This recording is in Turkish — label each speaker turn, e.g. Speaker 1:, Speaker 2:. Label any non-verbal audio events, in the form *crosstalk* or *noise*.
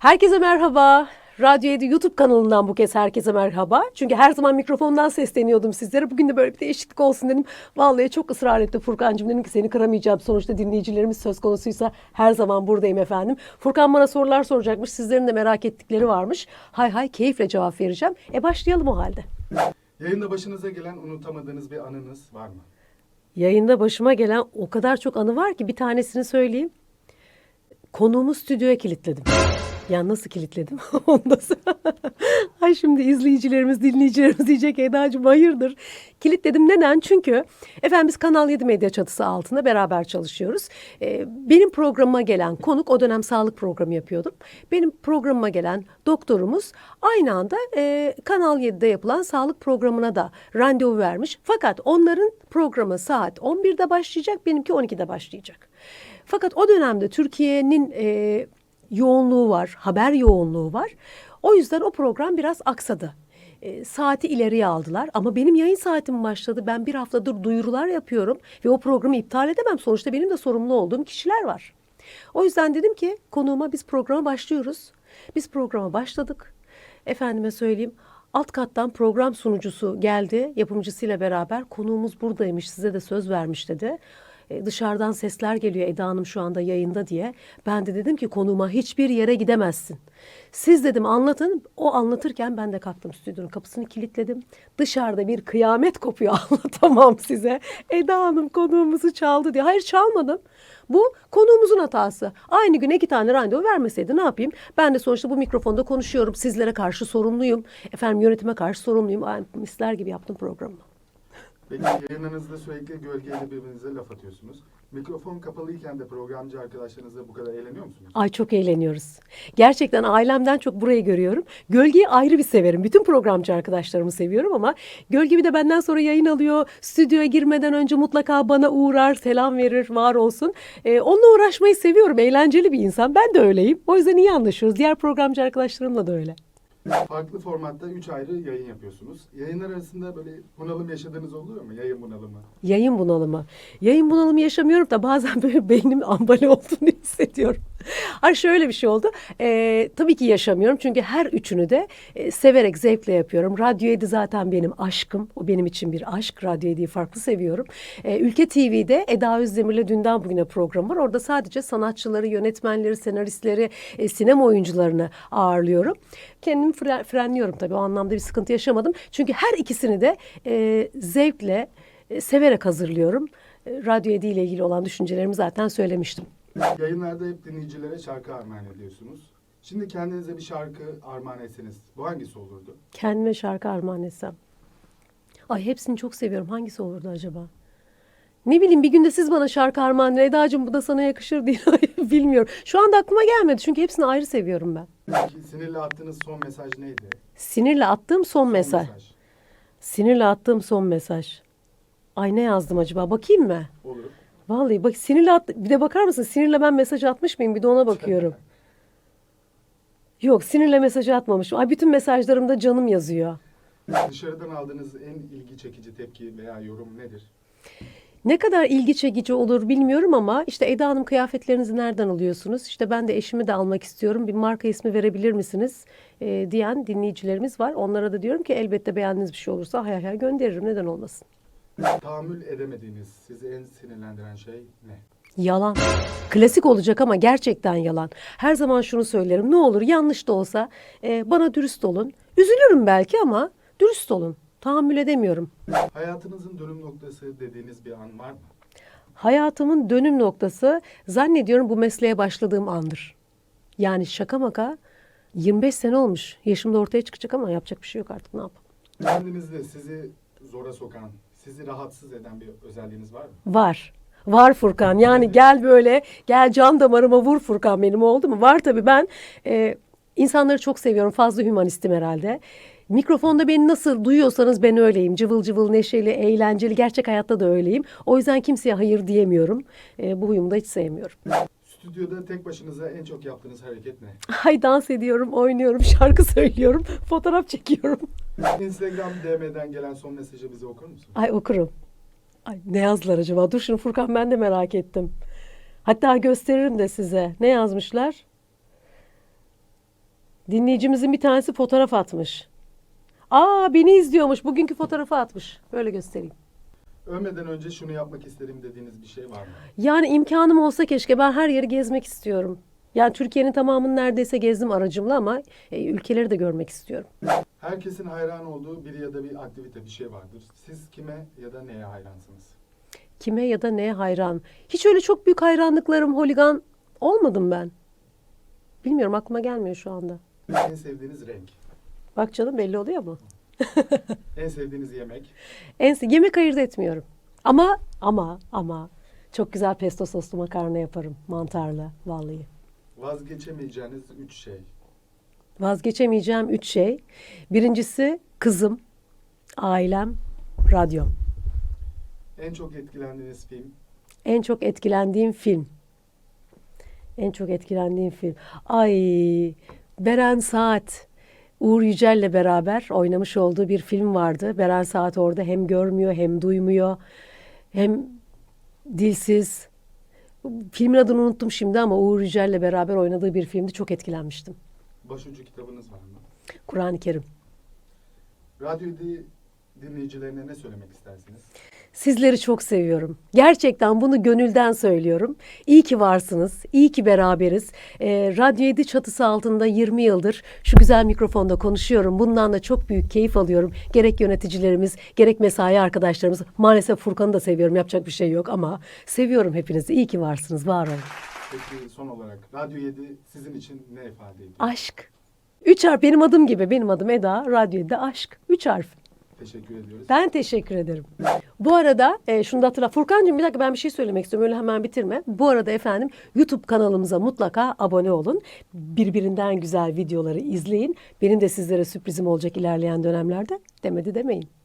Speaker 1: Herkese merhaba. Radyo 7 YouTube kanalından bu kez herkese merhaba. Çünkü her zaman mikrofondan sesleniyordum sizlere. Bugün de böyle bir değişiklik olsun dedim. Vallahi çok ısrar etti Furkan'cığım. Dedim ki seni kıramayacağım. Sonuçta dinleyicilerimiz söz konusuysa her zaman buradayım efendim. Furkan bana sorular soracakmış. Sizlerin de merak ettikleri varmış. Hay hay keyifle cevap vereceğim. E başlayalım o halde.
Speaker 2: Yayında başınıza gelen unutamadığınız bir anınız var mı?
Speaker 1: Yayında başıma gelen o kadar çok anı var ki bir tanesini söyleyeyim. Konuğumu stüdyoya kilitledim. Ya nasıl kilitledim? *laughs* Ondan. *laughs* Ay şimdi izleyicilerimiz, dinleyicilerimiz diyecek Eda'cığım hayırdır? Kilitledim neden? Çünkü efendim biz Kanal 7 medya çatısı altında beraber çalışıyoruz. Ee, benim programıma gelen konuk, o dönem sağlık programı yapıyordum. Benim programıma gelen doktorumuz aynı anda e, Kanal 7'de yapılan sağlık programına da randevu vermiş. Fakat onların programı saat 11'de başlayacak, benimki 12'de başlayacak. Fakat o dönemde Türkiye'nin e, yoğunluğu var, haber yoğunluğu var. O yüzden o program biraz aksadı. E, saati ileriye aldılar ama benim yayın saatim başladı. Ben bir haftadır duyurular yapıyorum ve o programı iptal edemem. Sonuçta benim de sorumlu olduğum kişiler var. O yüzden dedim ki konuğuma biz programa başlıyoruz. Biz programa başladık. Efendime söyleyeyim alt kattan program sunucusu geldi yapımcısıyla beraber. Konuğumuz buradaymış size de söz vermiş dedi. E, dışarıdan sesler geliyor Eda Hanım şu anda yayında diye. Ben de dedim ki konuğuma hiçbir yere gidemezsin. Siz dedim anlatın. O anlatırken ben de kalktım stüdyonun kapısını kilitledim. Dışarıda bir kıyamet kopuyor *laughs* anlatamam size. Eda Hanım konuğumuzu çaldı diye. Hayır çalmadım. Bu konuğumuzun hatası. Aynı gün iki tane randevu vermeseydi ne yapayım? Ben de sonuçta bu mikrofonda konuşuyorum. Sizlere karşı sorumluyum. Efendim yönetime karşı sorumluyum. Misler gibi yaptım programı.
Speaker 2: Peki yayınlarınızda sürekli gölgeyle birbirinize laf atıyorsunuz. Mikrofon kapalıyken de programcı arkadaşlarınızla bu kadar eğleniyor musunuz?
Speaker 1: Ay çok eğleniyoruz. Gerçekten ailemden çok burayı görüyorum. Gölgeyi ayrı bir severim. Bütün programcı arkadaşlarımı seviyorum ama Gölge bir de benden sonra yayın alıyor. Stüdyoya girmeden önce mutlaka bana uğrar, selam verir, var olsun. Ee, onunla uğraşmayı seviyorum. Eğlenceli bir insan. Ben de öyleyim. O yüzden iyi anlaşıyoruz. Diğer programcı arkadaşlarımla da öyle.
Speaker 2: Farklı formatta üç ayrı yayın yapıyorsunuz. Yayınlar arasında böyle bunalım yaşadığınız oluyor mu? Yayın bunalımı.
Speaker 1: Yayın bunalımı. Yayın bunalımı yaşamıyorum da bazen böyle beynim *laughs* ambale olduğunu *laughs* hissediyorum. Ay şöyle bir şey oldu. Ee, tabii ki yaşamıyorum çünkü her üçünü de e, severek, zevkle yapıyorum. Radyo 7 zaten benim aşkım. O benim için bir aşk. Radyo 7'yi farklı seviyorum. Ee, Ülke TV'de Eda Özdemir'le dünden bugüne program var. Orada sadece sanatçıları, yönetmenleri, senaristleri, e, sinema oyuncularını ağırlıyorum. Kendimi fre- frenliyorum tabii. O anlamda bir sıkıntı yaşamadım. Çünkü her ikisini de e, zevkle, e, severek hazırlıyorum. E, Radyo 7 ile ilgili olan düşüncelerimi zaten söylemiştim.
Speaker 2: Yayınlarda hep dinleyicilere şarkı armağan ediyorsunuz. Şimdi kendinize bir şarkı armağan etseniz bu hangisi olurdu?
Speaker 1: Kendime şarkı armağan etsem. Ay hepsini çok seviyorum. Hangisi olurdu acaba? Ne bileyim bir günde siz bana şarkı armağan edin. Eda'cığım bu da sana yakışır diye *laughs* bilmiyorum. Şu anda aklıma gelmedi çünkü hepsini ayrı seviyorum ben.
Speaker 2: Peki sinirle attığınız son mesaj neydi?
Speaker 1: Sinirle attığım son,
Speaker 2: Son
Speaker 1: mesaj. Sinirle attığım son mesaj. Ay ne yazdım acaba? Bakayım mı?
Speaker 2: Olur.
Speaker 1: Vallahi bak sinirle at bir de bakar mısın? Sinirle ben mesaj atmış mıyım? Bir de ona bakıyorum. Yok sinirle mesaj atmamışım. Ay bütün mesajlarımda canım yazıyor.
Speaker 2: Dışarıdan aldığınız en ilgi çekici tepki veya yorum nedir?
Speaker 1: Ne kadar ilgi çekici olur bilmiyorum ama işte Eda Hanım kıyafetlerinizi nereden alıyorsunuz? İşte ben de eşimi de almak istiyorum. Bir marka ismi verebilir misiniz? Ee, diyen dinleyicilerimiz var. Onlara da diyorum ki elbette beğendiğiniz bir şey olursa hay hay gönderirim. Neden olmasın?
Speaker 2: Tahammül edemediğiniz, sizi en sinirlendiren şey ne?
Speaker 1: Yalan. Klasik olacak ama gerçekten yalan. Her zaman şunu söylerim. Ne olur yanlış da olsa e, bana dürüst olun. Üzülürüm belki ama dürüst olun. Tahammül edemiyorum.
Speaker 2: Hayatınızın dönüm noktası dediğiniz bir an var mı?
Speaker 1: Hayatımın dönüm noktası zannediyorum bu mesleğe başladığım andır. Yani şaka maka 25 sene olmuş. Yaşımda ortaya çıkacak ama yapacak bir şey yok artık ne yapalım.
Speaker 2: Kendinizde sizi zora sokan, sizi rahatsız eden bir özelliğiniz var mı?
Speaker 1: Var. Var Furkan. Yani gel böyle gel can damarıma vur Furkan benim oldu mu? Var tabii ben e, insanları çok seviyorum. Fazla hümanistim herhalde. Mikrofonda beni nasıl duyuyorsanız ben öyleyim. Cıvıl cıvıl, neşeli, eğlenceli. Gerçek hayatta da öyleyim. O yüzden kimseye hayır diyemiyorum. E, bu huyumu da hiç sevmiyorum.
Speaker 2: Stüdyoda tek başınıza en çok yaptığınız hareket ne? *laughs*
Speaker 1: Ay dans ediyorum, oynuyorum, şarkı söylüyorum, fotoğraf çekiyorum. *laughs*
Speaker 2: Instagram DM'den gelen son mesajı bize okur musun?
Speaker 1: Ay okurum. Ay ne yazdılar acaba? Dur şunu Furkan ben de merak ettim. Hatta gösteririm de size. Ne yazmışlar? Dinleyicimizin bir tanesi fotoğraf atmış. Aa beni izliyormuş. Bugünkü fotoğrafı atmış. Böyle göstereyim.
Speaker 2: Ölmeden önce şunu yapmak isterim dediğiniz bir şey var mı?
Speaker 1: Yani imkanım olsa keşke ben her yeri gezmek istiyorum. Yani Türkiye'nin tamamını neredeyse gezdim aracımla ama e, ülkeleri de görmek istiyorum.
Speaker 2: Herkesin hayran olduğu bir ya da bir aktivite, bir şey vardır. Siz kime ya da neye hayransınız?
Speaker 1: Kime ya da neye hayran? Hiç öyle çok büyük hayranlıklarım, holigan olmadım ben. Bilmiyorum aklıma gelmiyor şu anda.
Speaker 2: En sevdiğiniz renk,
Speaker 1: Bak canım belli oluyor mu?
Speaker 2: En sevdiğiniz yemek,
Speaker 1: En se- yemek ayırt etmiyorum. Ama ama ama çok güzel pesto soslu makarna yaparım mantarlı vallahi.
Speaker 2: vazgeçemeyeceğiniz üç şey.
Speaker 1: Vazgeçemeyeceğim üç şey. Birincisi kızım, ailem, radyom.
Speaker 2: En çok etkilendiğiniz film,
Speaker 1: En çok etkilendiğim film. En çok etkilendiğim film. Ay Beren Saat. Uğur Yücel'le beraber oynamış olduğu bir film vardı. Beren Saat orada hem görmüyor hem duymuyor. Hem dilsiz. Filmin adını unuttum şimdi ama Uğur Yücel'le beraber oynadığı bir filmdi. Çok etkilenmiştim.
Speaker 2: başucu kitabınız var mı?
Speaker 1: Kur'an-ı Kerim.
Speaker 2: Radyo di- dinleyicilerine ne söylemek istersiniz?
Speaker 1: Sizleri çok seviyorum. Gerçekten bunu gönülden söylüyorum. İyi ki varsınız. İyi ki beraberiz. Ee, Radyo 7 çatısı altında 20 yıldır şu güzel mikrofonda konuşuyorum. Bundan da çok büyük keyif alıyorum. Gerek yöneticilerimiz, gerek mesai arkadaşlarımız. Maalesef Furkan'ı da seviyorum. Yapacak bir şey yok ama seviyorum hepinizi. İyi ki varsınız. Var olun.
Speaker 2: Peki son olarak Radyo 7 sizin için ne ifade ediyor?
Speaker 1: Aşk. Üç harf benim adım gibi. Benim adım Eda. Radyo 7'de aşk. Üç harf.
Speaker 2: Teşekkür ediyoruz.
Speaker 1: Ben teşekkür ederim. Bu arada e, şunu da hatırla. Furkan'cığım bir dakika ben bir şey söylemek istiyorum. Öyle hemen bitirme. Bu arada efendim YouTube kanalımıza mutlaka abone olun. Birbirinden güzel videoları izleyin. Benim de sizlere sürprizim olacak ilerleyen dönemlerde. Demedi demeyin.